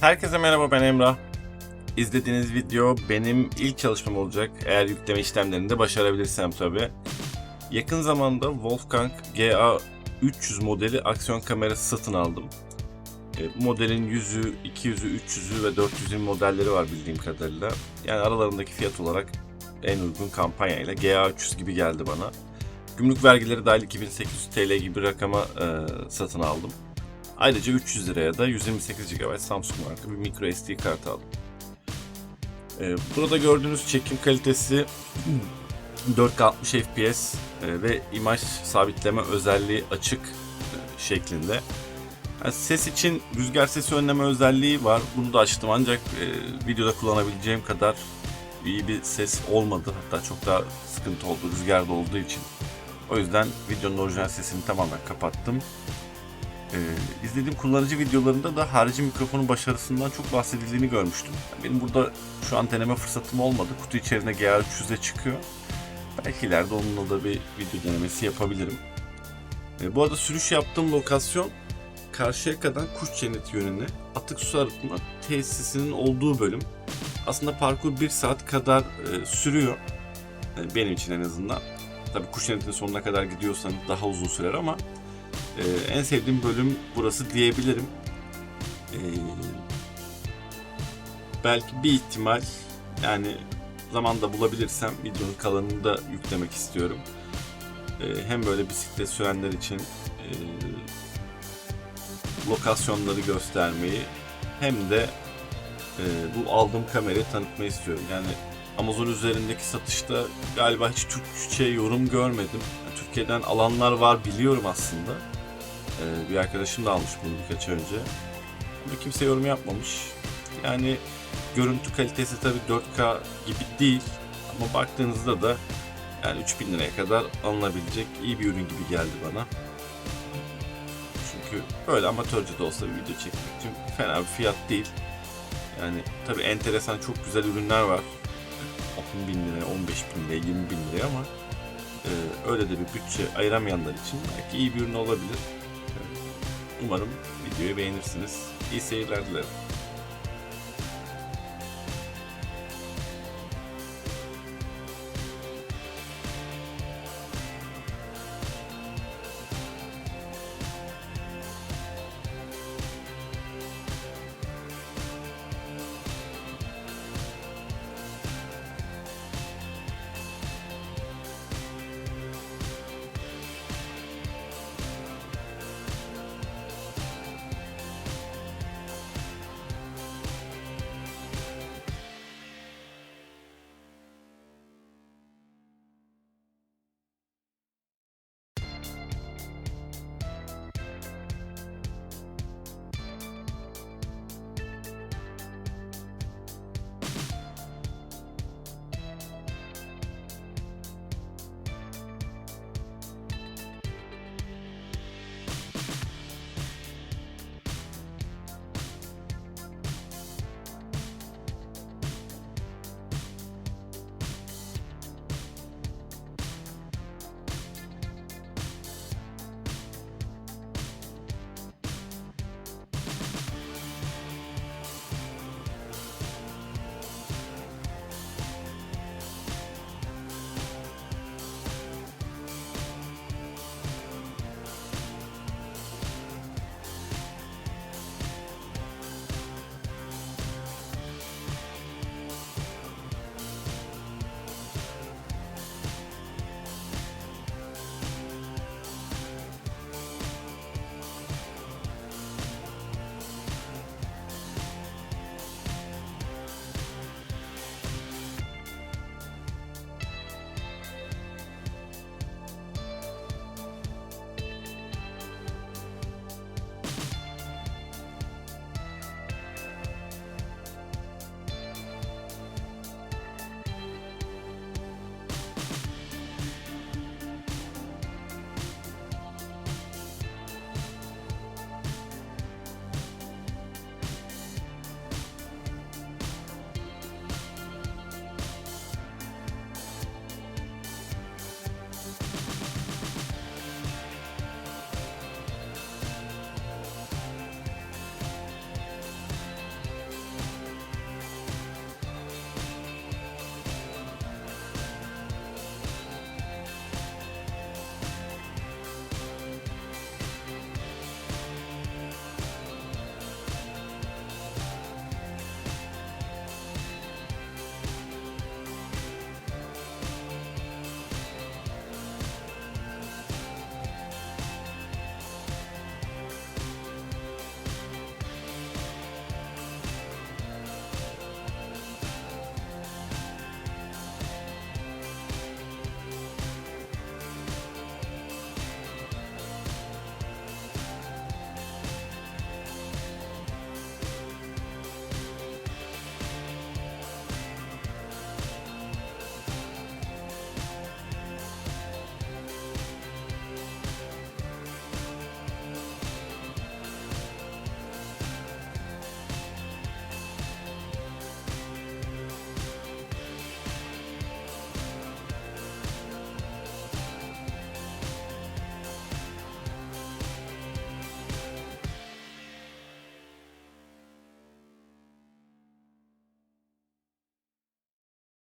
Herkese merhaba ben Emrah. İzlediğiniz video benim ilk çalışmam olacak. Eğer yükleme işlemlerini de başarabilirsem tabi. Yakın zamanda Wolfgang GA 300 modeli aksiyon kamerası satın aldım. E, modelin 100'ü, 200'ü, 300'ü ve 400'ün modelleri var bildiğim kadarıyla. Yani aralarındaki fiyat olarak en uygun kampanyayla GA 300 gibi geldi bana. Gümrük vergileri dahil 2800 TL gibi bir rakama e, satın aldım. Ayrıca 300 liraya da 128 GB Samsung marka bir micro SD kart aldım. Ee, burada gördüğünüz çekim kalitesi 4K 60 FPS ve imaj sabitleme özelliği açık e, şeklinde. Ses için rüzgar sesi önleme özelliği var. Bunu da açtım ancak e, videoda kullanabileceğim kadar iyi bir ses olmadı. Hatta çok daha sıkıntı oldu rüzgarda olduğu için. O yüzden videonun orijinal sesini tamamen kapattım. Ee, izlediğim kullanıcı videolarında da harici mikrofonun başarısından çok bahsedildiğini görmüştüm. Yani benim burada şu an deneme fırsatım olmadı. Kutu içerisinde GA300'e çıkıyor. Belki ileride onunla da bir video denemesi yapabilirim. Ee, bu arada sürüş yaptığım lokasyon Karşıyaka'dan Kuş Cenneti yönüne atık su arıtma tesisinin olduğu bölüm. Aslında parkur bir saat kadar e, sürüyor. E, benim için en azından. Tabii Kuş Cenneti'nin sonuna kadar gidiyorsanız daha uzun sürer ama ee, en sevdiğim bölüm burası diyebilirim. Ee, belki bir ihtimal yani zamanda bulabilirsem videonun kalanını da yüklemek istiyorum. Ee, hem böyle bisiklet sürenler için e, lokasyonları göstermeyi hem de e, bu aldığım kamerayı tanıtmayı istiyorum. Yani Amazon üzerindeki satışta galiba hiç Türkçe yorum görmedim. Yani Türkiye'den alanlar var biliyorum aslında. Ee, bir arkadaşım da almış bunu birkaç önce. Ama kimse yorum yapmamış. Yani görüntü kalitesi tabii 4K gibi değil. Ama baktığınızda da yani 3000 liraya kadar alınabilecek iyi bir ürün gibi geldi bana. Çünkü böyle amatörce de olsa bir video çekmek için fena bir fiyat değil. Yani tabii enteresan çok güzel ürünler var. 10 bin liraya, 15 bin liraya, 20 bin liraya ama e, öyle de bir bütçe ayıramayanlar için belki iyi bir ürün olabilir. Umarım videoyu beğenirsiniz. İyi seyirler dilerim.